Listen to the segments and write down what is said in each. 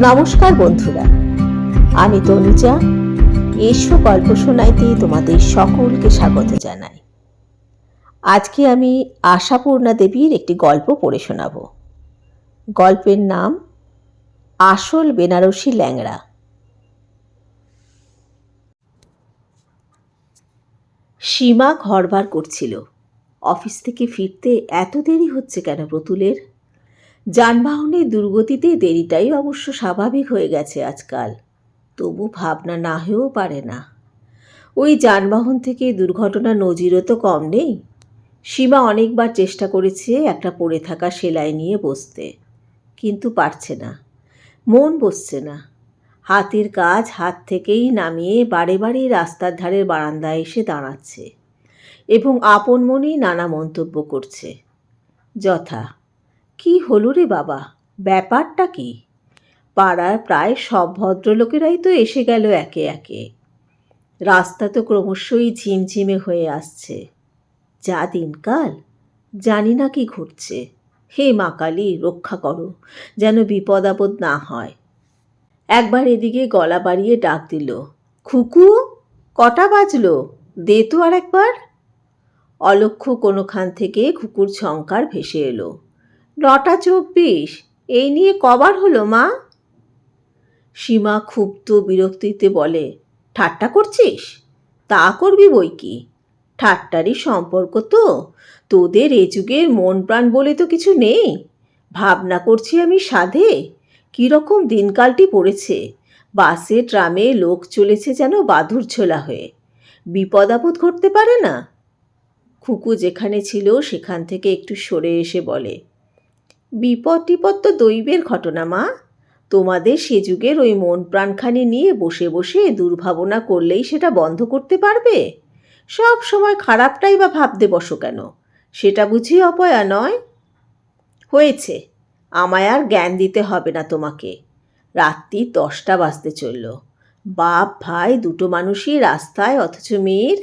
নমস্কার বন্ধুরা। আমি তনুজা। এসো গল্প শোনাইতে তোমাদের সকলকে স্বাগত জানাই। আজকে আমি আশাপূর্ণা দেবীর একটি গল্প পড়ে শোনাব। গল্পের নাম, আসল বেনারসি ল্যাংড়া। সীমা ঘরবার করছিল। অফিস থেকে ফিরতে এত দেরি হচ্ছে কেন প্রতুলের যানবাহনের দুর্গতিতে দেরিটাই অবশ্য স্বাভাবিক হয়ে গেছে আজকাল। তবু ভাবনা না হয়েও পারে না। ওই যানবাহন থেকে দুর্ঘটনা নজিরও তো কম নেই। সীমা অনেকবার চেষ্টা করেছে একটা পড়ে থাকা সেলাই নিয়ে বসতে। কিন্তু পারছে না। মন বসছে না। হাতের কাজ হাত থেকেই নামিয়ে বারে বারে রাস্তার ধারের বারান্দায় এসে দাঁড়াচ্ছে এবং আপন মনেই নানা মন্তব্য করছে। যথা। কি হলো রে বাবা? ব্যাপারটা কি? পাড়ার প্রায় সব ভদ্রলোকেরাই তো এসে গেল একে একে। রাস্তা তো ক্রমশই ঝিমঝিমে হয়ে আসছে। যা দিনকাল, জানি না কি ঘটছে। হে মা কালী, রক্ষা করো, যেন বিপদ আপদ না হয়। একবার এদিকে গলা বাড়িয়ে ডাক দিল, খুকু, কটা বাজলো? দে তো আর একবার অলক্ষ্য কোনোখান থেকে খুকুর ঝঙ্কার ভেসে এলো। নটা চব্বিশ। এই নিয়ে কবার হলো, মা? সীমা ক্ষুব্ধ বিরক্তিতে বলে, ঠাট্টা করছিস? তা করবি বই কি? ঠাট্টারই সম্পর্ক তো। তোদের এ যুগের মন প্রাণ বলে তো কিছু নেই। ভাবনা করছি আমি সাধে। কীরকম দিনকালটি পড়েছে। বাসে, ট্রামে লোক চলেছে যেন বাধুর ছোলা হয়ে। বিপদ আপদ ঘটতে পারে না? খুকু যেখানে ছিল, সেখান থেকে একটু সরে এসে বলে বিপদ টিপদ তো দৈবের ঘটনা, মা। তোমাদের সে যুগের ওই মন প্রাণখানি নিয়ে বসে বসে দুর্ভাবনা করলেই সেটা বন্ধ করতে পারবে? সব সময় খারাপটাই বা ভাবতে বসো কেন? সেটা বুঝি অপয়া নয়? হয়েছে। আমায় আর জ্ঞান দিতে হবে না তোমাকে। রাত্রি দশটা বাজতে চলল। বাপ, ভাই দুটো মানুষই রাস্তায়, অথচ মেয়ের?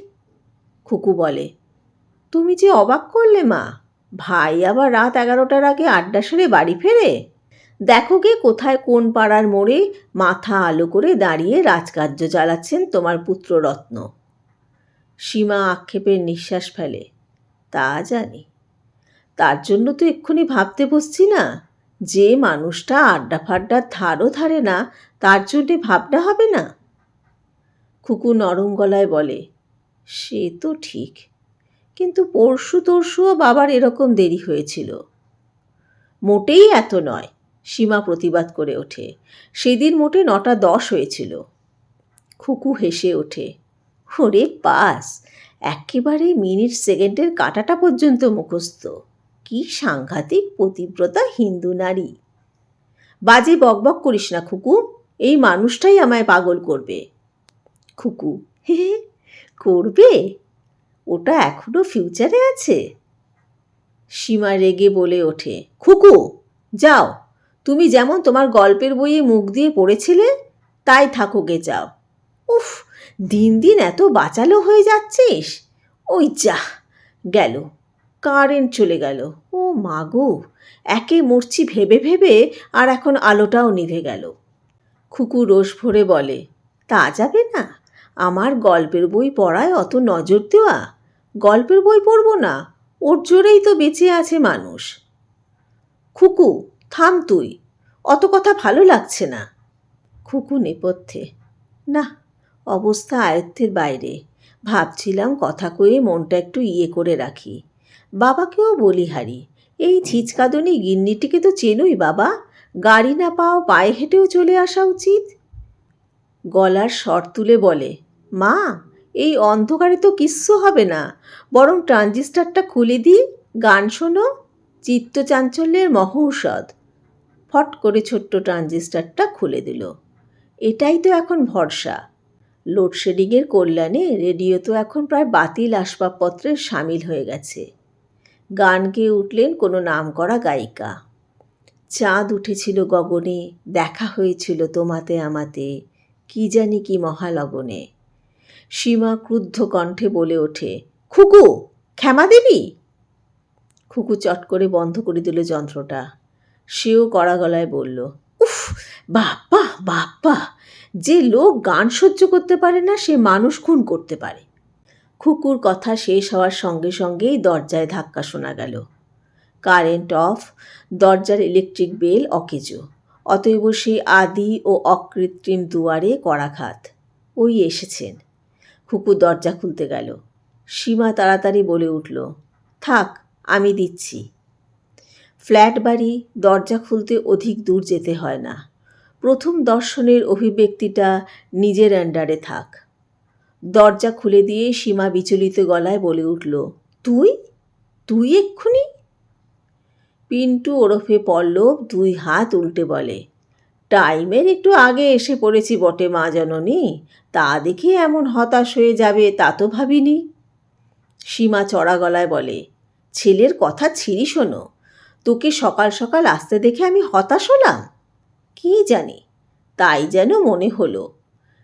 খুকু বলে, তুমি যে অবাক করলে, মা। ভাই, আবার রাত এগারোটার আগে আড্ডা সেরে বাড়ি ফেরে? দেখো গে কোথায় কোন পাড়ার মোড়ে মাথা আলো করে দাঁড়িয়ে রাজকার্য চালাচ্ছেন তোমার পুত্ররত্ন সীমা আক্ষেপের নিঃশ্বাস ফেলে। তা জানি। তার জন্য তো এক্ষুনি ভাবতে বসছি না। যে মানুষটা আড্ডা ফাড্ডার ধারও ধারে না, তার জন্যে ভাবনা হবে না? খুকু নরম গলায় বলে, সে তো ঠিক। কিন্তু পরশু তরশুও বাবার এরকম দেরি হয়েছিল। মোটেই এত নয় সীমা প্রতিবাদ করে ওঠে। সেদিন মোটে নটা দশ হয়েছিল। খুকু হেসে ওঠে ওরে পাস একেবারে মিনিট সেকেন্ডের কাটাটা পর্যন্ত মুখস্থ। কি সাংঘাতিক পতিব্রতা হিন্দু নারী। বাজে বকবক করিস না খুকু এই মানুষটাই আমায় পাগল করবে। খুকু হে হে, করবে? ওটা এখনও ফিউচারে আছে। সীমা রেগে বলে ওঠে, খুকু, যাও। তুমি যেমন তোমার গল্পের বইয়ে মুখ দিয়ে পড়েছিলে, তাই থাকো গে যাও। উফ, দিন দিন এত বাঁচালো হয়ে যাচ্ছিস। ওই যা, গেল। কারেন্ট চলে গেল। ও মাগো একে মরছি ভেবে ভেবে আর এখন আলোটাও নিভে গেল। খুকু রোষ ভরে বলে, তা যাবে না। আমার গল্পের বই পড়ায় অত নজর দেওয়া? গল্পের বই পড়ব না, ওর জোরেই তো বেঁচে আছে মানুষ। খুকু, থাম তুই, অত কথা ভালো লাগছে না। খুকু নেপথ্যে, না, অবস্থা আয়ত্তের বাইরে। ভাবছিলাম কথা কয়ে মনটা একটু ইয়ে করে রাখি। বাবাকেও বলি হারি, এই ছিচকাদনি গিন্নিটিকে তো চেনই বাবা। গাড়ি না পাও পায়ে হেঁটেও চলে আসা উচিত। গলার স্বর তুলে বলে, মা, এই অন্ধকারে তো কিচ্ছু হবে না। বরং ট্রানজিস্টারটা খুলে দিই, গান শোনো চিত্তচাঞ্চল্যের মহৌষধ। ফট করে ছোট্ট ট্রানজিস্টারটা খুলে দিল। এটাই তো এখন ভরসা। লোডশেডিংয়ের কল্যাণে রেডিও তো এখন প্রায় বাতিল আসবাবপত্রের সামিল হয়ে গেছে। গান গেয়ে উঠলেন কোনো নামকরা গায়িকা। চাঁদ উঠেছিল গগনে, দেখা হয়েছিল তোমাতে আমাতে। কি জানি কি মহালগনে সীমা ক্রুদ্ধ কণ্ঠে বলে ওঠে, খুকু, ক্ষমা দেবী? খুকু চট করে বন্ধ করে দিল যন্ত্রটা। সেও কড়া গলায় বলল, উফ, বাপ্পা বাপ্পা, যে লোক গান সহ্য করতে পারে না, সে মানুষ খুন করতে পারে। খুকুর কথা শেষ হওয়ার সঙ্গে সঙ্গেই দরজায় ধাক্কা শোনা গেল। কারেন্ট অফ, দরজার ইলেকট্রিক বেল অকেজো। অতএব সেই আদি ও অকৃত্রিম দুয়ারে করাঘাত। ওই এসেছেন। খুকু দরজা খুলতে গেল। সীমা তাড়াতাড়ি বলে উঠল, থাক, আমি দিচ্ছি। ফ্ল্যাট বাড়ি, দরজা খুলতে অধিক দূর যেতে হয় না। প্রথম দর্শনের অভিব্যক্তিটা নিজের অ্যান্ডারে থাক। দরজা খুলে দিয়ে সীমা বিচলিত গলায় বলে উঠল, তুই? তুই এক্ষুনি? পিন্টু ওরফে পল্লব দুই হাত উল্টে বলে, টাইমের একটু আগে এসে পড়েছি বটে মা জননী, তা দেখে এমন হতাশ হয়ে যাবে তা তো ভাবিনি? সীমা চড়া গলায় বলে, ছেলের কথা ছিঁড়ি শোনো, তোকে সকাল সকাল আসতে দেখে আমি হতাশ হলাম। কি জানি, তাই যেন মনে হলো।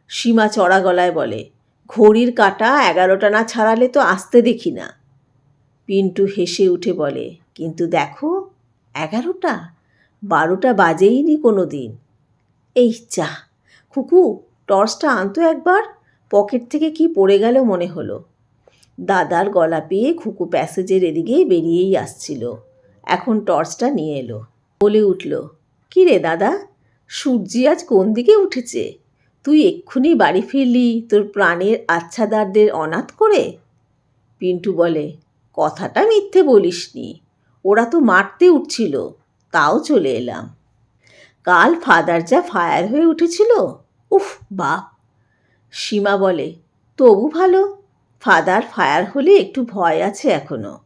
সীমা চড়া গলায় বলে, ঘড়ির কাটা এগারোটা না ছাড়ালে তো আসতে দেখি না। পিন্টু হেসে উঠে বলে, কিন্তু দেখো এগারোটা? বারোটা বাজেইনি কোনো দিন এই চা খুকু, টর্চটা আনতো একবার, পকেট থেকে কি পড়ে গেল মনে হলো। দাদার গলা পেয়ে খুকু প্যাসেজের এদিকে বেরিয়েই আসছিল। এখন টর্চটা নিয়ে এলো। বলে উঠল, কী রে দাদা, সূর্যি আজ কোন দিকে উঠেছে? তুই এক্ষুনি বাড়ি ফিরলি তোর প্রাণের আচ্ছাদারদের অনাথ করে? পিন্টু বলে, কথাটা মিথ্যে বলিসনি। ওরা তো মারতে উঠছিল, তাও চলে এলাম। কাল ফাদার যা ফায়ার হয়ে উঠেছিল, উফ বাপ সীমা বলে, তবু ভালো, ফাদার ফায়ার হলে একটু ভয় আছে এখনও।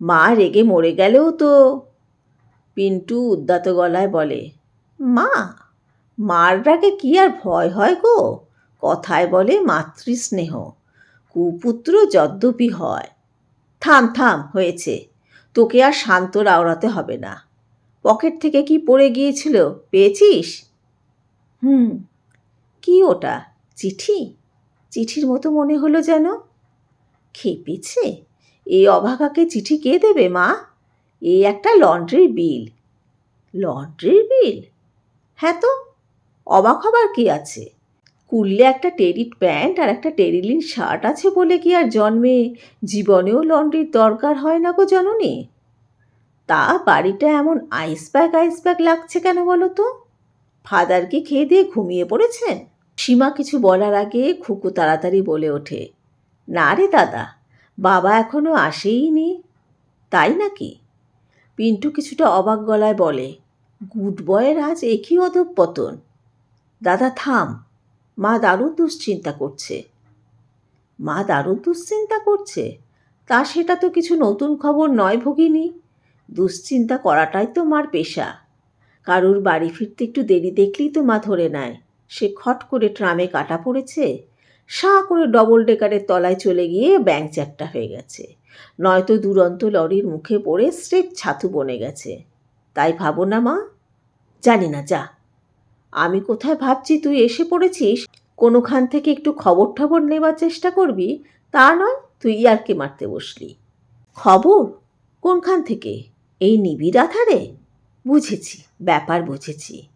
মা রেগে মরে গেলেও তো। পিন্টু উদ্যত গলায় বলে, মা মার রাগে কি আর ভয় হয় গো? কথায় বলে মাতৃস্নেহ, কুপুত্র যদ্যপি হয়। থাম থাম, হয়েছে। তোকে আর শান্ত রাওড়াতে হবে না। পকেট থেকে কি পড়ে গিয়েছিল পেয়েছিস? হুম, কি ওটা? চিঠি? চিঠির মতো মনে হলো যেন। খেপেছে? এই অভাগাকে চিঠি কে দেবে, মা? এই একটা লন্ড্রির বিল। লন্ড্রির বিল? হ্যাঁ তো, অবাক হবার কি আছে? কুললে একটা টেরিট প্যান্ট আর একটা টেরিলিন শার্ট আছে বলে কি আর জন্মে? জীবনেও লন্ড্রির দরকার হয় না গো জননী। তা বাড়িটা এমন আইস ব্যাগ আইস ব্যাগ লাগছে কেন বলো তো? ফাদার কি খেয়ে দিয়ে ঘুমিয়ে পড়েছেন সীমা কিছু বলার আগে খুকু তাড়াতাড়ি বলে ওঠে, না রে দাদা, বাবা এখনও আসেইনি তাই নাকি? পিন্টু কিছুটা অবাক গলায় বলে, গুড বয়ের আজ একই অধঃপতন। দাদা, থাম। মা দারুণ দুশ্চিন্তা করছে। মা দারুণ দুশ্চিন্তা করছে? তা সেটা তো কিছু নতুন খবর নয় ভগিনী। দুশ্চিন্তা করাটাই তো মার পেশা। কারুর বাড়ি ফিরতে একটু দেরি দেখলেই তো মা ধরে নেয়। সে খট করে ট্রামে কাটা পড়েছে। সা করে ডবল ডেকারের তলায় চলে গিয়ে ব্যাংক চ্যাপটা হয়ে গেছে। নয়তো দুরন্ত লরির মুখে পড়ে স্রেফ ছাতু বনে গেছে। তাই ভাবো না মা। জানি না, যা। আমি কোথায় ভাবছি তুই এসে পড়েছিস? কোনোখান থেকে একটু খবর টবর নেবার চেষ্টা করবি? তা নয়, তুই ইয়ারকে মারতে বসলি। খবর? কোনখান থেকে? এই নিবিড় আধারে? বুঝেছি, ব্যাপার বুঝেছি।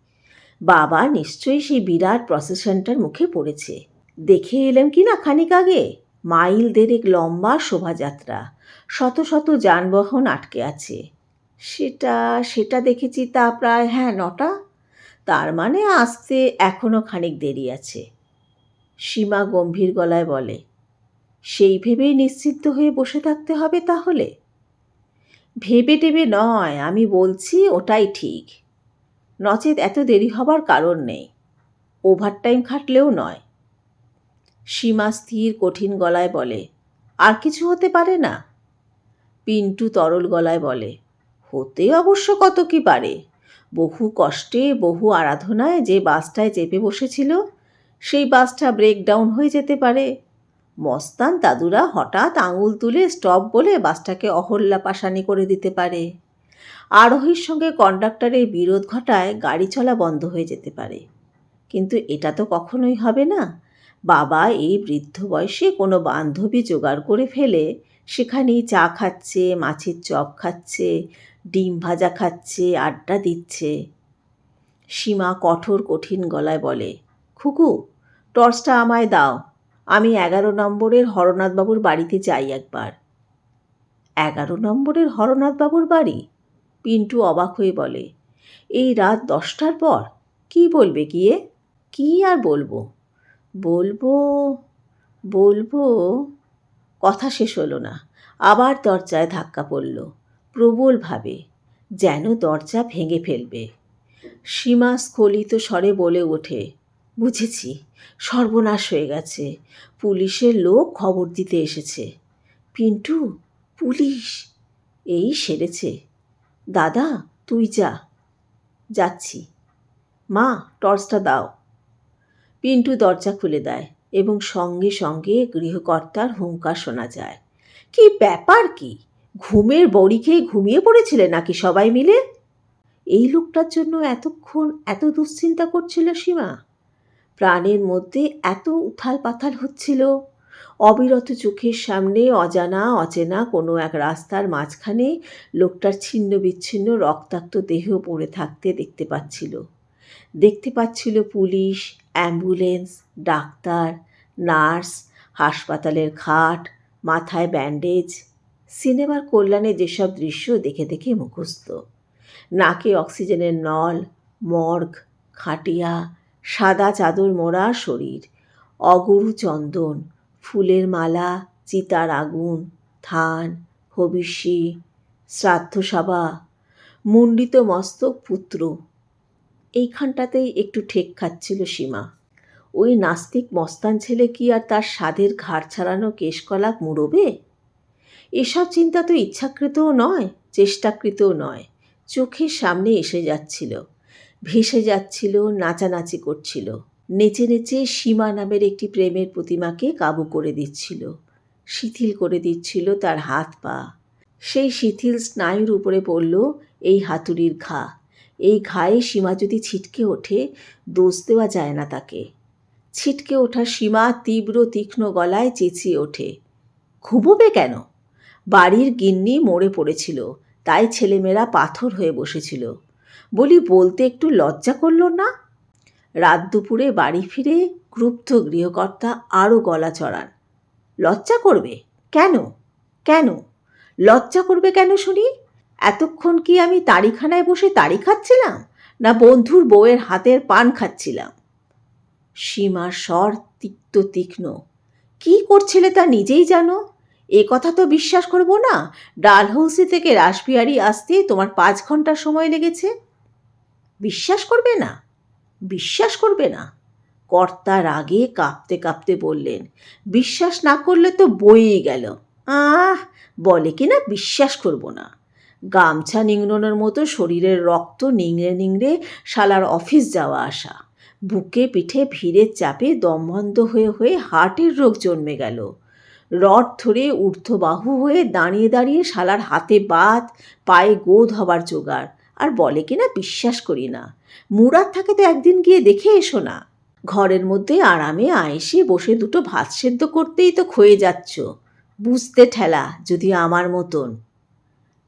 বাবা নিশ্চয়ই সেই বিরাট প্রসেশনটার মুখে পড়েছে। দেখে এলাম কি না খানিক আগে? মাইল দেড়েক লম্বা শোভাযাত্রা। শত শত যানবাহন আটকে আছে। সেটা সেটা দেখেছি তা প্রায় হ্যাঁ নটা? তার মানে আসতে এখনও খানিক দেরি আছে। সীমা গম্ভীর গলায় বলে, সেই ভেবেই নিশ্চিন্ত হয়ে বসে থাকতে হবে তাহলে? ভেবে টেবে নয়, আমি বলছি ওটাই ঠিক। নচেত এত দেরি হবার কারণ নেই। ওভারটাইম খাটলেও নয়। সীমা স্থির, কঠিন গলায় বলে, আর কিছু হতে পারে না? পিন্টু তরল গলায় বলে, হতে অবশ্য কত কি পারে? বহু কষ্টে, বহু আরাধনায় যে বাসটায় চেপে বসেছিল, সেই বাসটা ব্রেকডাউন হয়ে যেতে পারে। মস্তান দাদুরা হঠাৎ আঙুল তুলে স্টপ বলে বাসটাকে অহল্যা পাশানি করে দিতে পারে। আরোহীর সঙ্গে কন্ডাক্টরের বিরোধ ঘটায় গাড়ি চলা বন্ধ হয়ে যেতে পারে। কিন্তু এটা তো কখনোই হবে না। বাবা এই বৃদ্ধ বয়সে কোনো বান্ধবী জোগাড় করে ফেলে, সেখানেই চা খাচ্ছে, মাছের চপ খাচ্ছে ডিম ভাজা খাচ্ছে, আড্ডা দিচ্ছে। সীমা কঠোর, কঠিন গলায় বলে, খুকু, টর্চটা আমায় দাও। আমি এগারো নম্বরের হরনাথবাবুর বাড়িতে যাই একবার। এগারো নম্বরের হরনাথবাবুর বাড়ি? পিন্টু অবাক হয়ে বলে, এই রাত দশটার পর। কি বলবে গিয়ে? কি আর বলব? বলব বলব? কথা শেষ হলো না। আবার দরজায় ধাক্কা পড়ল। প্রবলভাবে যেন দরজা ভেঙে ফেলবে। সীমা স্খলিত স্বরে বলে ওঠে, বুঝেছি, সর্বনাশ হয়ে গেছে। পুলিশের লোক খবর দিতে এসেছে। পিন্টু, পুলিশ! এই সেরেছে, দাদা, তুই যা, যাচ্ছি। মা, টর্চটা দাও। পিন্টু দরজা খুলে দেয় এবং সঙ্গে সঙ্গে গৃহকর্তার হুঙ্কার শোনা যায়। কি ব্যাপার কি? ঘুমের বড়ি খেয়ে ঘুমিয়ে পড়েছিলে নাকি সবাই মিলে? এই লোকটার জন্য এতক্ষণ এত দুশ্চিন্তা করছিল সীমা। প্রাণের মধ্যে এত উথাল পাথাল হচ্ছিল। অবিরত চোখের সামনে অজানা, অচেনা কোনো এক রাস্তার মাঝখানে লোকটার ছিন্ন বিচ্ছিন্ন রক্তাক্ত দেহ পড়ে থাকতে দেখতে পাচ্ছিল। দেখতে পাচ্ছিল পুলিশ, অ্যাম্বুলেন্স, ডাক্তার, নার্স, হাসপাতালের খাট, মাথায় ব্যান্ডেজ সিনেমার কল্যাণে যেসব দৃশ্য দেখে দেখে মুখস্থ। নাকে অক্সিজেনের নল, মর্গ, খাটিয়া, সাদা চাদর মোড়া শরীর, অগুরু চন্দন, ফুলের মালা, চিতার আগুন, থান, হবিষ্যি, শ্রাদ্ধসভা, মুণ্ডিত মস্তক পুত্র। এইখানটাতেই একটু ঠেক খাচ্ছিল সীমা। ওই নাস্তিক মস্তান ছেলে কি আর তার স্বাদের ঘাড় ছাড়ানো কেশকলাপ মুড়বে? এসব চিন্তা তো ইচ্ছাকৃতও নয়, চেষ্টাকৃতও নয়। চোখের সামনে এসে যাচ্ছিল। ভেসে যাচ্ছিল, নাচানাচি করছিল। নেচে নেচে সীমা নামের একটি প্রেমের প্রতিমাকে কাবু করে দিচ্ছিল। শিথিল করে দিচ্ছিল তার হাত পা। সেই শিথিল স্নায়ুর উপরে পড়ল এই হাতুড়ির ঘা। এই ঘায়ে সীমা যদি ছিটকে ওঠে, দোষ দেওয়া যায় না তাকে। ছিটকে ওঠা সীমা তীব্র, তীক্ষ্ণ গলায় চেঁচিয়ে ওঠে। ঘুমোবে কেন? বাড়ির গিন্নি মরে পড়েছিল, তাই ছেলেমেয়েরা পাথর হয়ে বসেছিল। বলি, বলতে একটু লজ্জা করল না? রাত দুপুরে বাড়ি ফিরে ক্রুব্ধ গৃহকর্তা আরও গলা চড়ান। লজ্জা করবে? কেন? কেন? লজ্জা করবে কেন শুনি? এতক্ষণ কি আমি তারিখানায় বসে তাড়ি খাচ্ছিলাম, না বন্ধুর বউয়ের হাতের পান খাচ্ছিলাম? সীমার স্বর তিক্ত তীক্ষ্ণ। কি করছিলে তা নিজেই জানো? এ কথা তো বিশ্বাস করব না। ডালহৌসি থেকে রাসবিহারি আসতে তোমার পাঁচ ঘণ্টা সময় লেগেছে। বিশ্বাস করবে না? বিশ্বাস করবে না? কর্তা রাগে কাঁপতে কাঁপতে বললেন, বিশ্বাস না করলে তো বইই গেল। আহ, বলে কি না বিশ্বাস করব না। গামছা নিংড়োনোর মতো শরীরের রক্ত নিংড়ে নিংড়ে শালার অফিস যাওয়া আসা। বুকে পিঠে ভিড়ের চাপে দমবন্ধ হয়ে হয়ে হার্টের রোগ জন্মে গেল। রড ধরে ঊর্ধ্ববাহু হয়ে দাঁড়িয়ে দাঁড়িয়ে শালার হাতে বাত পায়ে গোদ হবার জোগাড়। আর বলে কিনা বিশ্বাস করি না। মুরাদ থাকে তো একদিন গিয়ে দেখে এসো না। ঘরের মধ্যে আরামে আয়েসে বসে দুটো ভাত সেদ্ধ করতেই তো ক্ষয়ে যাচ্ছ। বুঝতে ঠেলা, যদি আমার মতন।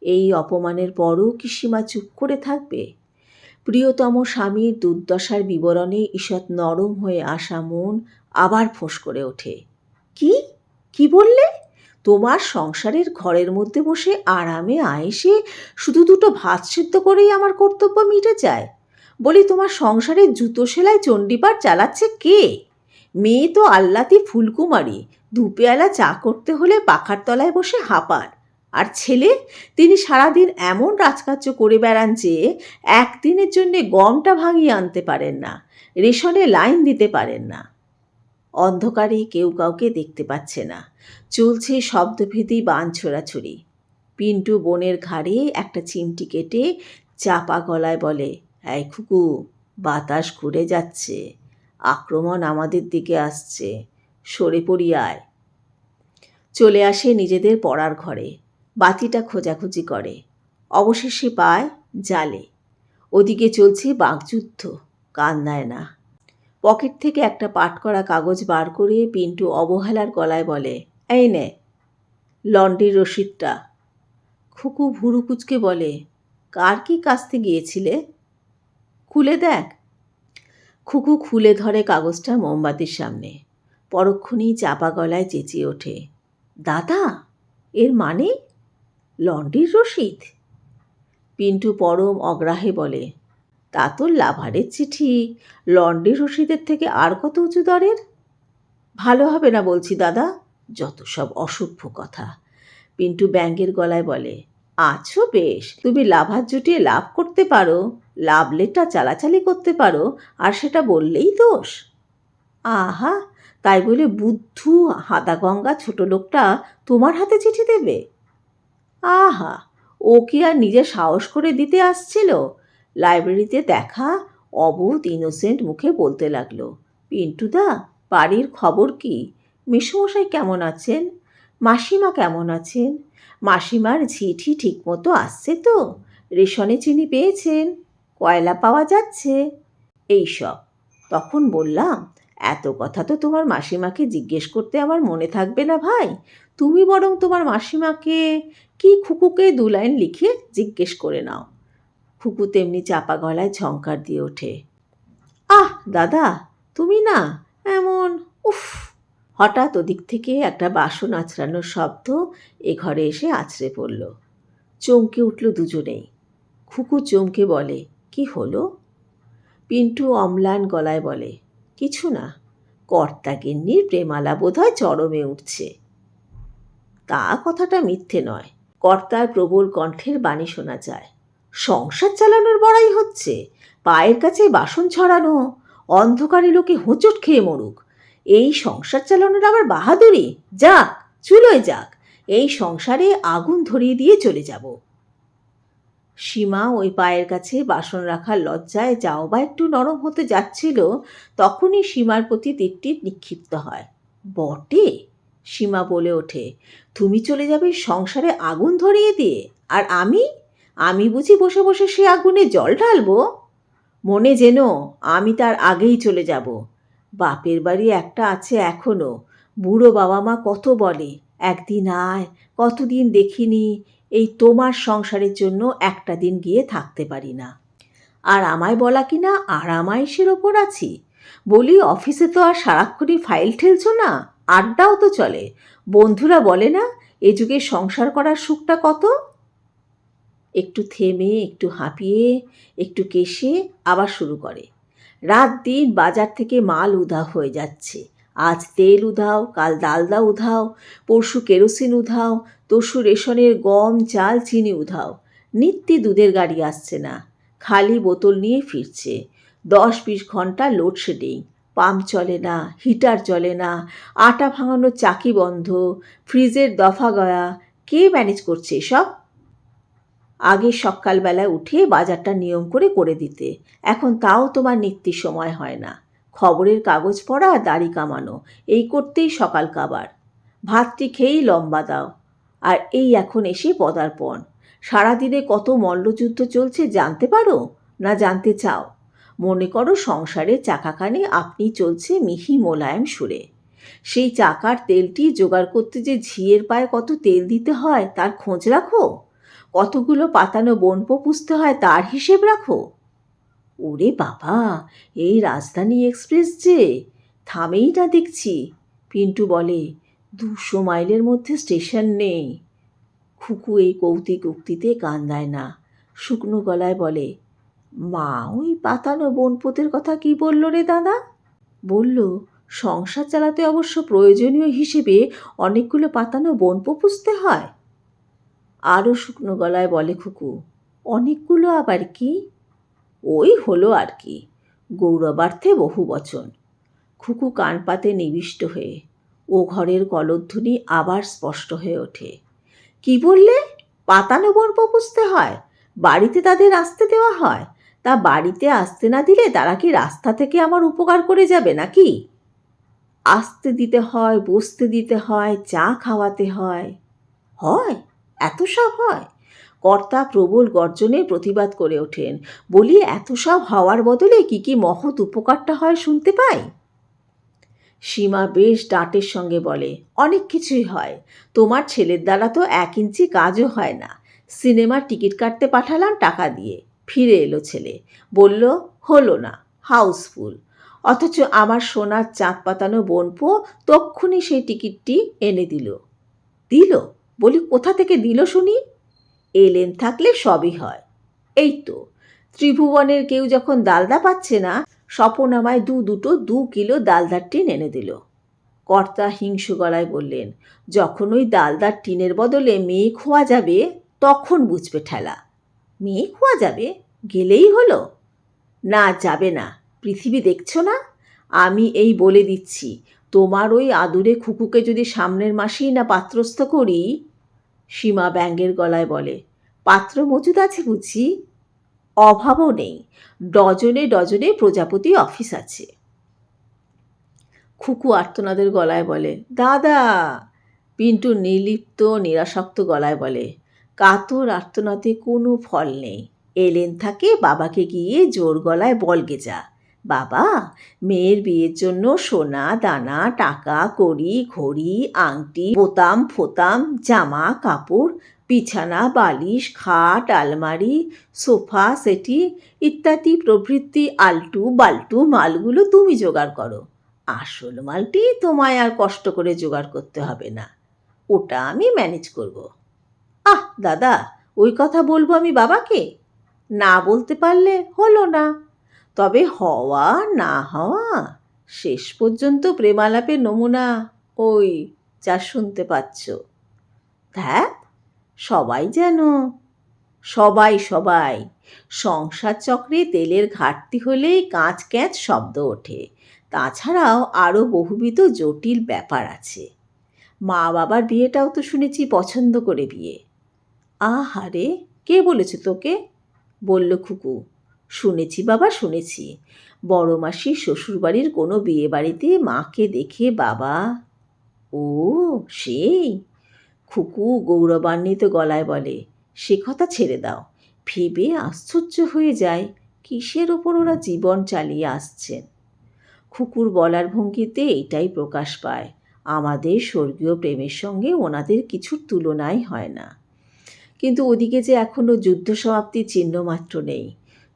এই অপমানের পরও কি সীমা চুপ করে থাকবে? প্রিয়তম স্বামীর দুর্দশার বিবরণে ঈষৎ নরম হয়ে আসা মন আবার ফোঁস করে ওঠে। কি? কি বললে? তোমার সংসারের ঘরের মধ্যে বসে আরামে আয়েসে শুধু দুটো ভাত সিদ্ধ করেই আমার কর্তব্য মিটে যায়। বলি, তোমার সংসারে জুতো সেলাই চণ্ডীপাঠ চালাচ্ছে কে? মেয়ে তো আল্লাতি ফুলকুমারী দুপেয়ালা চা করতে হলে পাখার তলায় বসে হাঁপান আর ছেলে, তিনি সারাদিন এমন রাজকার্য করে বেড়ান যে একদিনের জন্যে গমটা ভাঙিয়ে আনতে পারেন না, রেশনে লাইন দিতে পারেন না। অন্ধকারে কেউ কাউকে দেখতে পাচ্ছে না। চলছে শব্দভেদী বান ছোড়াছুড়ি। পিন্টু বনের ঘাড়ে একটা চিমটি কেটে চাপা গলায় বলে, এই খুকু, বাতাস ঘুরে যাচ্ছে। আক্রমণ আমাদের দিকে আসছে। সরে পড়ি আয়। চলে আসে নিজেদের পড়ার ঘরে। বাতিটা খোঁজাখুঁজি করে। অবশেষে পায় জালে। ওদিকে চলছে বাঘযুদ্ধ। কান দেয় না। পকেট থেকে একটা পাট করা কাগজ বার করে পিন্টু অবহেলার গলায় বলে, এই নে, লন্ড্রির রসিদটা। খুকু ভুরু কুচকে বলে, কার কি কাছতে গিয়েছিলে? খুলে দেখ। খুকু খুলে ধরে কাগজটা মোমবাতির সামনে। পরক্ষণেই চাপা গলায় চেঁচিয়ে ওঠে, দাদা, এর মানে? লন্ড্রির রসিদ? পিন্টু পরম অগ্রাহে বলে তা তো লাভারের চিঠি। লন্ড্রি রসিদের থেকে আর কত উঁচু দরের? ভালো হবে না বলছি দাদা, যত সব অসভ্য কথা। পিন্টু ব্যাঙ্গের গলায় বলে, আছো বেশ, তুমি লাভার জুটিয়ে লাভ করতে পারো, লাভ লেটা চালাচালি করতে পারো, আর সেটা বললেই দোষ। আহা, তাই বলে বুদ্ধু হাদাগঙ্গা ছোট লোকটা তোমার হাতে চিঠি দেবে? আহা, ও কি আর নিজে সাহস করে দিতে আসছিল? লাইব্রেরিতে দেখা অবোধ ইনোসেন্ট মুখে বলতে লাগল, পিন্টুদা, বাড়ির খবর কি? মেসমশাই কেমন আছেন? মাসিমা কেমন আছেন? মাসিমার ঝিঠি ঠিকমতো আসছে তো? রেশনে চিনি পেয়েছেন? কয়লা পাওয়া যাচ্ছে? এইসব তখন বললাম, এত কথা তো তোমার মাসিমাকে জিজ্ঞেস করতে আমার মনে থাকবে না ভাই। তুমি বরং তোমার মাসিমাকে কি খুকুকে দু লাইন লিখে জিজ্ঞেস করে নাও। খুকু তেমনি চাপা গলায় ঝঙ্কার দিয়ে ওঠে। আহ, দাদা, তুমি না এমন, উফ! হঠাৎ ওদিক থেকে একটা বাসন আছড়ানোর শব্দ এ ঘরে এসে আছড়ে পড়ল। চমকে উঠল দুজনেই। খুকু চমকে বলে, কি হলো? পিন্টু অম্লান গলায় বলে, কিছু না কর্তা গিন্নির প্রেমালা বোধহয় চরমে উঠছে। তা কথাটা মিথ্যে নয়, কর্তার প্রবল কণ্ঠের বাণী শোনা যায়। সংসার চালানোর বড়াই হচ্ছে। পায়ের কাছে বাসন ছড়ানো, অন্ধকারে লোকে হোঁচট খেয়ে মরুক। এই সংসার চালানোর আবার বাহাদুরি? যাক, চুলোয় যাক। এই সংসারে আগুন ধরিয়ে দিয়ে চলে যাব। সীমা ওই পায়ের কাছে বাসন রাখার লজ্জায় যাও বা একটু নরম হতে যাচ্ছিল, তখনই সীমার প্রতি তীরটি নিক্ষিপ্ত হয়। বটে, সীমা বলে ওঠে, তুমি চলে যাবে সংসারে আগুন ধরিয়ে দিয়ে। আর আমি? আমি বুঝি বসে বসে সে আগুনে জল ঢালবো? মনে যেন আমি তার আগেই চলে যাব। বাপের বাড়ি একটা আছে এখনও। বুড়ো বাবা মা কত বলে, একদিন আয়, কতদিন দেখিনি, এই তোমার সংসারের জন্য একটা দিন গিয়ে থাকতে পারি না। আর আমায় বলা কি না, আর আমায় আরামাইশের ওপর আছি। বলি, অফিসে তো আর সারাক্ষণই ফাইল ঠেলছো না, আড্ডাও তো চলে। বন্ধুরা বলে না, এ যুগে সংসার করার সুখটা কত? একটু থেমে, একটু হাঁপিয়ে, একটু কেশে আবার শুরু করে। রাত দিন বাজার থেকে মাল উধাও হয়ে যাচ্ছে। আজ তেল উধাও, কাল ডালদা উধাও, পরশু কেরোসিন উধাও, তরশু রেশনের গম, চাল, চিনি উধাও। নিত্যি দুধের গাড়ি আসছে না। খালি বোতল নিয়ে ফিরছে। দশ বিশ ঘণ্টা লোডশেডিং। পাম্প চলে না, হিটার চলে না, আটা ভাঙানোর চাকি বন্ধ, ফ্রিজের দফা গয়া। কে ম্যানেজ করছে সব আগে সকালবেলায় উঠে বাজারটা নিয়ম করে করে দিতে। এখন তাও তোমার নিত্য সময় হয় না। খবরের কাগজ পড়া দাড়ি কামানো, এই করতেই সকাল কাবার। ভাতটি খেয়েই লম্বা দাও। আর এই এখন এসে পদার্পণ। সারাদিনে কত মল্লযুদ্ধ চলছে জানতে পারো? না জানতে চাও? মনে করো সংসারে চাকাখানে আপনি চলছে মিহি মোলায়েম সুরে। সেই চাকার তেলটি জোগাড় করতে যে ঝিয়ের পায়ে কত তেল দিতে হয়, তার খোঁজ রাখো? কতগুলো পাতানো বনপো পুষতে হয় তার হিসেব রাখো। ওরে বাবা, এই রাজধানী এক্সপ্রেস যে, থামেই না দেখছি, পিন্টু বলে। দুশো মাইলের মধ্যে স্টেশন নেই। খুকু এই কৌতিক উক্তিতে কান দেয় না, শুকনো গলায় বলে, মা, ওই পাতানো বনপোতের কথা কি বলল রে দাদা? বলল, সংসার চালাতে অবশ্য প্রয়োজনীয় হিসেবে অনেকগুলো পাতানো বনপো পুষতে হয়। আরও শুকনো গলায় বলে খুকু, অনেকগুলো আবার কি? ওই হলো আর কি, গৌরবার্থে বহু বচন। খুকু কান পাতে নিবিষ্ট হয়ে, ও ঘরের কলধ্বনি আবার স্পষ্ট হয়ে ওঠে। কি বললে? পাতানো বর্ব পুষতে হয়? বাড়িতে তাদের আসতে দেওয়া হয়? তা বাড়িতে আসতে না দিলে তারা কি রাস্তা থেকে আমার উপকার করে যাবে নাকি? আসতে দিতে হয়, বসতে দিতে হয়, চা খাওয়াতে হয়। হয়? এত সব হয়? কর্তা প্রবল গর্জনে প্রতিবাদ করে ওঠেন। বলি, এত সব হওয়ার বদলে কি কি মহৎ উপকারটা হয় শুনতে পাই? সীমা বেশ ডাঁটের সঙ্গে বলে, অনেক কিছুই হয়। তোমার ছেলের দ্বারা তো এক ইঞ্চি কাজও হয় না। সিনেমার টিকিট কাটতে পাঠালাম টাকা দিয়ে। ফিরে এলো ছেলে। বলল, হলো না, হাউসফুল। অথচ আমার সোনার চাঁদ পাতানো বোনপো তক্ষুনি সেই টিকিটটি এনে দিল। দিল? বলি, কোথা থেকে দিল শুনি? এলেন থাকলে সবই হয়। এই তো, ত্রিভুবনের কেউ যখন দালদা পাচ্ছে না, স্বপন আমায় দু দুটো দু কিলো দালদার টিন এনে দিল। কর্তা হিংসু গলায় বললেন, যখন ওই দালদার টিনের বদলে মেয়ে খোয়া যাবে, তখন বুঝবে ঠেলা। মেয়ে খোয়া যাবে? গেলেই হলো? না, যাবে না। পৃথিবী দেখছ না? আমি এই বলে দিচ্ছি, তোমার ওই আদুরে খুকুকে যদি সামনের মাসেই না পাত্রস্থ করি সীমা ব্যাঙ্গের গলায় বলে, পাত্র মজুদ আছে বুঝি? অভাবও নেই। ডজনে ডজনে প্রজাপতি অফিস আছে। খুকু আর্তনাদের গলায় বলে, দাদা। পিন্টু নির্লিপ্ত, নিরাসক্ত গলায় বলে, কাতর আর্তনাতে কোনো ফল নেই। এলেন থাকে বাবাকে গিয়ে জোর গলায় বলগে যা বাবা, মেয়ের বিয়ের জন্য সোনা, দানা, টাকা, কড়ি, ঘড়ি, আংটি, বোতাম, ফোতাম, জামা, কাপড়, বিছানা, বালিশ, খাট, আলমারি, সোফা, সেটি ইত্যাদি প্রভৃতি আলটু বাল্টু মালগুলো তুমি জোগাড় করো। আসল মালটি তোমায় আর কষ্ট করে জোগাড় করতে হবে না। ওটা আমি ম্যানেজ করব। আহ, দাদা, ওই কথা বলব আমি বাবাকে? না বলতে পারলে হলো না। তবে হওয়া না হওয়া, শেষ পর্যন্ত প্রেমালাপের নমুনা ওই যা শুনতে পাচ্ছ। ধ্যাপ সবাই যেন, সবাই সবাই, সংসার চক্রে তেলের ঘাটতি হলেই কাঁচ ক্যাঁচ শব্দ ওঠে। তাছাড়াও আরও বহুবিধ জটিল ব্যাপার আছে। মা বাবার বিয়েটাও তো শুনেছি পছন্দ করে বিয়ে। আহারে, কে বলেছে তোকে? বলল খুকু। শুনেছি বাবা, শুনেছি। বড় মাসির শ্বশুরবাড়ির কোনো বিয়ে বাড়িতে মাকে দেখে বাবা? ও, সেই। খুকু গৌরবান্বিত গলায় বলে, সে কথা ছেড়ে দাও। ভেবে আশ্চর্য হয়ে যায়, কিসের ওপর ওরা জীবন চালিয়ে আসছেন? খুকুর বলার ভঙ্গিতে এটাই প্রকাশ পায়, আমাদের স্বর্গীয় প্রেমের সঙ্গে ওনাদের কিছুর তুলনাই হয় না। কিন্তু ওদিকে যে এখনও যুদ্ধ সমাপ্তির চিহ্ন মাত্র নেই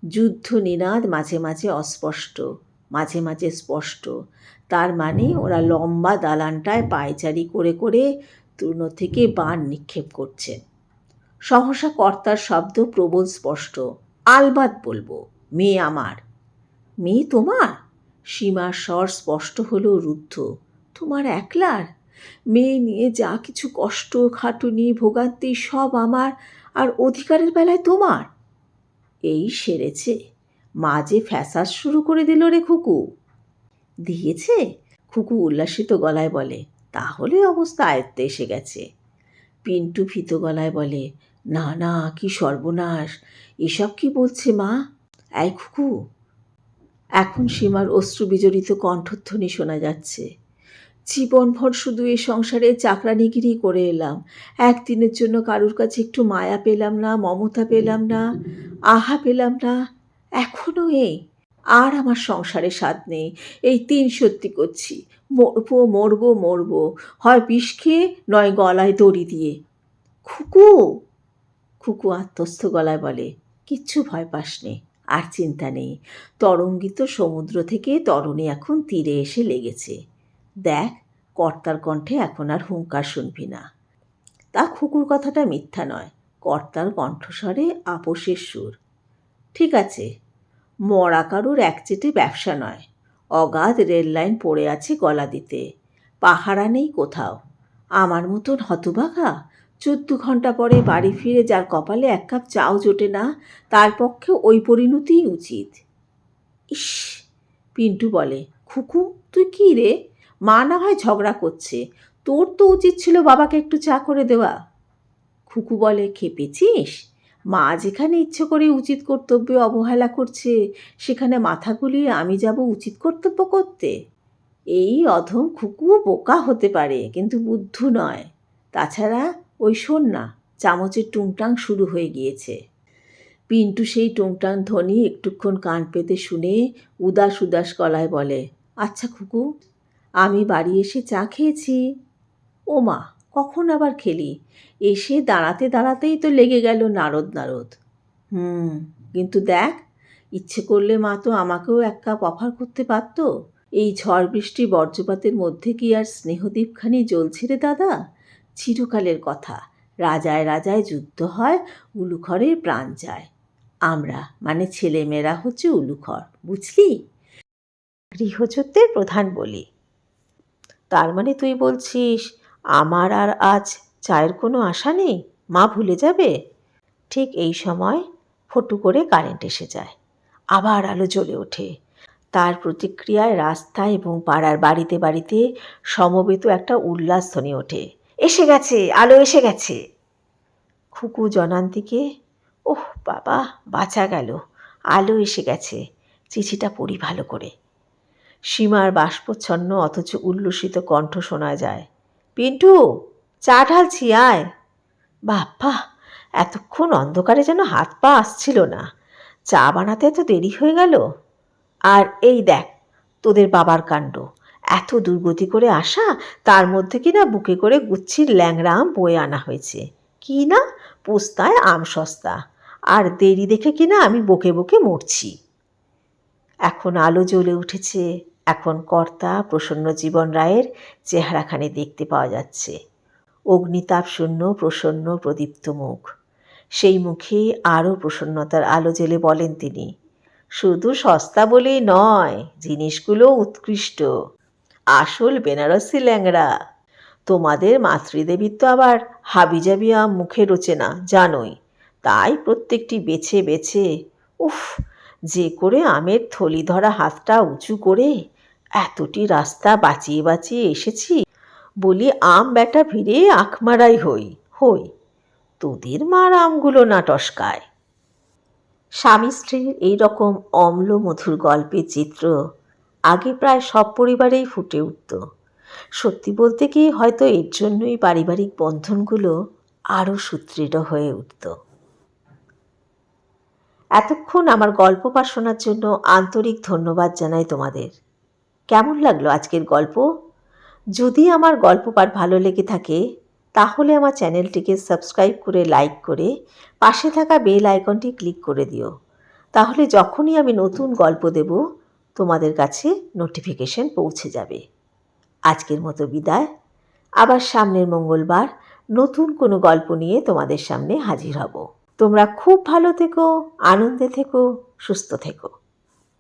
যুদ্ধ নিনাদ মাঝে মাঝে অস্পষ্ট, মাঝে মাঝে স্পষ্ট। তার মানে ওরা লম্বা দালানটায় পায়চারি করে করে তৃণ থেকে বান নিক্ষেপ করছেন সহসা কর্তার শব্দ প্রবল স্পষ্ট, আলবাদ বলব, মেয়ে আমার। মেয়ে তোমার? সীমার স্বর স্পষ্ট হলো রুদ্ধ, তোমার একলার? মেয়ে নিয়ে যা কিছু কষ্ট খাটুনি ভোগান্তি সব আমার, আর অধিকারের বেলায় তোমার? এই সেরেছে। মা যে ফ্যাসাস শুরু করে দিল রে খুকু। দিয়েছে? খুকু উল্লাসিত গলায় বলে, তাহলে অবস্থা আয়ত্তে এসে গেছে। পিন্টু ফিত গলায় বলে, না না, কি সর্বনাশ। এসব কি বলছে মা? এই খুকু, এখন সীমার অশ্রু বিজড়িত কণ্ঠধ্বনি শোনা যাচ্ছে। জীবনভর শুধু এই সংসারে চাকরানিগিরি করে এলাম। একদিনের জন্য কারুর কাছে একটু মায়া পেলাম না, মমতা পেলাম না, আহা পেলাম না এখনও এই? আর আমার সংসারে স্বাদ নেই। এই তিন সত্যি করছি। মরবো মরবো মরবো। হয় বিষ খেয়ে, নয় গলায় দড়ি দিয়ে। খুকু! খুকু আত্মস্থ গলায় বলে, কিচ্ছু ভয় পাস নে, আর চিন্তা নেই। তরঙ্গিত সমুদ্র থেকে তরণী এখন তীরে এসে লেগেছে। দেখ, কর্তার কণ্ঠে এখন আর হুঙ্কার শুনবি না। তা খুকুর কথাটা মিথ্যা নয়, কর্তার কণ্ঠস্বরে আপোষের সুর। ঠিক আছে, মরা কারুর একচেটে ব্যবসা নয়, অগাধ রেল লাইন পড়ে আছে গলা দিতে, পাহারা নেই কোথাও। আমার মতন হতবাঘা চোদ্দ ঘণ্টা পরে বাড়ি ফিরে যার কপালে এক কাপ চাও জোটে না, তার পক্ষে ওই পরিণতিই উচিত। ইস, পিন্টু বলে, খুকু, তুই কী রে? মা না হয় ঝগড়া করছে। তোর তো উচিত ছিল বাবাকে একটু চা করে দেওয়া। খুকু বলে, খেপেছিস? মা যেখানে ইচ্ছে করে উচিত কর্তব্যে অবহেলা করছে, সেখানে মাথা গুলিয়ে আমি যাব উচিত কর্তব্য করতে? এই অধম খুকু বোকা হতে পারে, কিন্তু বুদ্ধ নয়। তাছাড়া ওই শোন না, চামচের টুংটাং শুরু হয়ে গিয়েছে। পিন্টু সেই টুংটাং ধ্বনি একটুক্ষণ কান পেতে শুনে উদাস উদাস গলায় বলে আচ্ছা খুকু আমি বাড়ি এসে চা খেয়েছি। ও মা কখন আবার খেলি? এসে দাঁড়াতে দাঁড়াতেই তো লেগে গেল নারদ নারদ। হুম, কিন্তু দেখ, ইচ্ছে করলে মা তো আমাকেও এক কাপ অফার করতে পারতো। এই ঝড় বৃষ্টি বজ্রপাতের মধ্যে কি আর স্নেহদীপখানি জ্বলছে রে দাদা? চিরকালের কথা, রাজায় রাজায় যুদ্ধ হয়, উলুখরের প্রাণ যায়। আমরা মানে ছেলেমেয়েরা হচ্ছে উলুখর, বুঝলি? গৃহযুদ্ধের প্রধান বলি। তার মানে তুই বলছিস, আমার আর আজ চায়ের কোনো আশা নেই? মা ভুলে যাবে? ঠিক এই সময় ফটু করে কারেন্ট এসে যায়। আবার আলো জ্বলে ওঠে। তার প্রতিক্রিয়ায় রাস্তায় এবং পাড়ার বাড়িতে বাড়িতে সমবেত একটা উল্লাস ধ্বনি ওঠে। এসে গেছে, আলো এসে গেছে। খুকু জনান্তিকে, ওহ বাবা, বাঁচা গেল। আলো এসে গেছে। চিঠিটা পড়ি ভালো করে। সীমার বাষ্পচ্ছন্ন অথচ উল্লসিত কণ্ঠ শোনা যায়। পিন্টু, চা ঢালছি, আয়। বাপ্পা, এতক্ষণ অন্ধকারে যেন হাত পা আসছিল না। চা বানাতে এত দেরি হয়ে গেল? আর এই দেখ, তোদের বাবার কাণ্ড। এত দুর্গতি করে আসা, তার মধ্যে কিনা বুকে করে গুচ্ছির ল্যাংড়া আম বয়ে আনা হয়েছে। কি না? পোস্তায় আম সস্তা। আর দেরি দেখে কিনা আমি বকে বকে মরছি। এখন আলো জ্বলে উঠেছে। এখন কর্তা প্রসন্ন জীবন রায়ের চেহারাখানি দেখতে পাওয়া যাচ্ছে। অগ্নিতাপ শূন্য, প্রসন্ন, প্রদীপ্ত মুখ। সেই মুখে আরও প্রসন্নতার আলো জেলে বলেন তিনি, শুধু সস্তা বলেই নয়, জিনিসগুলো উৎকৃষ্ট। আসল বেনারসি ল্যাংড়া। তোমাদের মাতৃদেবীর তো আবার হাবিজাবি আম মুখে রোচে না, জানোই। তাই প্রত্যেকটি বেছে বেছে, উফ, যে করে আমের থলি ধরা হাতটা উঁচু করে এতটি রাস্তা বাঁচিয়ে বাঁচিয়ে এসেছি বলি, আম ব্যাটা ভিড়ে আখ মারাই হই হই, তোদের মার আমগুলো না টসকায়? স্বামী স্ত্রীর এইরকম অম্ল মধুর গল্পের চিত্র আগে প্রায় সব পরিবারেই ফুটে উঠত। সত্যি বলতে কি, হয়তো এর জন্যই পারিবারিক বন্ধনগুলো আরও সুদৃঢ় হয়ে উঠত। এতক্ষণ আমার গল্প পাঠ শোনার জন্য আন্তরিক ধন্যবাদ জানাই তোমাদের। কেমন লাগল আজকের গল্প? যদি আমার গল্প পাঠ ভালো লেগে থাকে, তাহলে আমার চ্যানেলটিকে সাবস্ক্রাইব করে লাইক করে পাশে থাকা বেল আইকনটি ক্লিক করে দিও। তাহলে যখনই আমি নতুন গল্প দেব, তোমাদের কাছে নোটিফিকেশন পৌঁছে যাবে। আজকের মতো বিদায়। আবার সামনের মঙ্গলবার নতুন কোনো গল্প নিয়ে তোমাদের সামনে হাজির হব। তোমরা খুব ভালো থেকো, আনন্দে থেকো, সুস্থ থেকো।